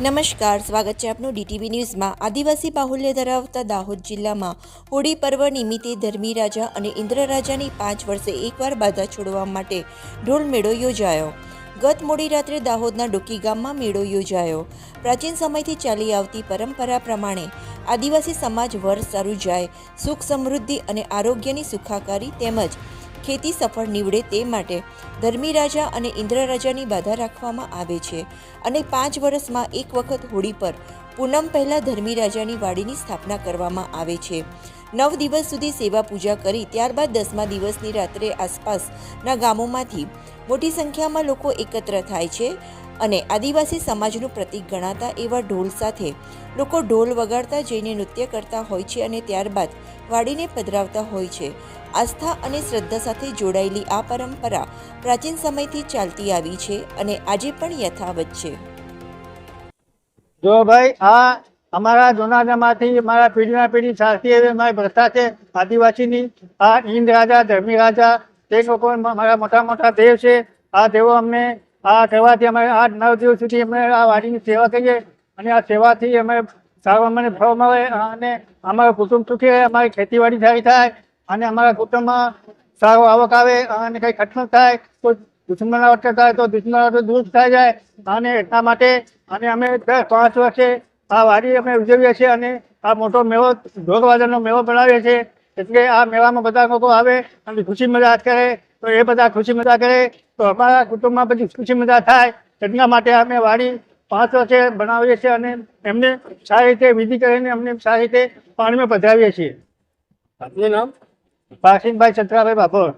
નમસ્કાર, સ્વાગત છે આપનું ડીટીવી ન્યૂઝમાં. આદિવાસી બાહુલ્ય ધરાવતા દાહોદ જિલ્લામાં હોળી પર્વ નિમિત્તે ધર્મી રાજા અને ઇન્દ્ર રાજાની પાંચ વર્ષે એકવાર બાધા છોડવા માટે ઢોલ મેળો યોજાયો. ગત મોડી રાત્રે દાહોદના ડોકી ગામમાં મેળો યોજાયો. પ્રાચીન સમયથી ચાલી આવતી પરંપરા પ્રમાણે આદિવાસી સમાજ વર્ષ સારું જાય, સુખ સમૃદ્ધિ અને આરોગ્યની સુખાકારી તેમજ ખેતી સફળ નીવડે તે માટે ધર્મી રાજા અને ઇન્દ્ર રાજાની બાધા રાખવામાં આવે છે અને પાંચ વર્ષમાં એક વખત હોળી પર પૂનમ પહેલાં ધર્મી રાજાની વાડીની સ્થાપના કરવામાં આવે છે. નવ દિવસ સુધી સેવા પૂજા કરી ત્યારબાદ દસમા દિવસની રાત્રે આસપાસના ગામોમાંથી મોટી સંખ્યામાં લોકો એકત્ર થાય છે. અને આદિવાસી સમાજનું પ્રતીક ગણાતા એવા ઢોલ સાથે લોકો ઢોલ વગાડતા જઈને નૃત્ય કરતા હોય છે અને ત્યારબાદ વાડીને પધરાવતા હોય છે. આસ્થા અને શ્રદ્ધા સાથે જોડાયેલી આ પરંપરા પ્રાચીન સમયથી ચાલતી આવી છે અને આજે પણ યથાવત છે. જો ભાઈ, આ અમારા જૂના અમારા પેઢીના પેઢી સાથી એવી અમારી પ્રથા છે આદિવાસીની, આ હિન્દ રાજા ધર્મી રાજા તે લોકો મારા મોટા મોટા દેવ છે. આ દેવો અમને આ કરવાથી અમે આઠ નવ દિવસ સુધી અમે આ વાડીની સેવા કરીએ અને આ સેવાથી અમે સારું અમને ફળ મળે અને અમારું કુટુંબ સુખી રહે, અમારી ખેતીવાડી સારી થાય અને અમારા કુટુંબમાં સારો આવક આવે અને કંઈ ખર્ચ થાય તો દુશ્મનાવટ થાય તો દુશ્મનાવટ દૂર થઈ જાય અને એટલા માટે અને અમે દસ પાંચ વર્ષે આ વાડી અમે ઉજવીએ છીએ અને આ મોટો મેળો ઢોરવાજાનો મેળો બનાવીએ છીએ. એટલે આ મેળામાં બધા લોકો આવે અને ખુશી મજાક કરે તો એ બધા ખુશી મજા કરે તો અમારા કુટુંબમાં બધી ખુશી મજા થાય. એટલા માટે અમે વાડી પાંચ વર્ષે બનાવીએ છીએ અને એમને સારી રીતે વિધિ કરીને અમને સારી રીતે પાણીમાં પધરાવીએ છીએ. આપનું નામ? પાસીનભાઈ છત્રાભાઈ બાપોર.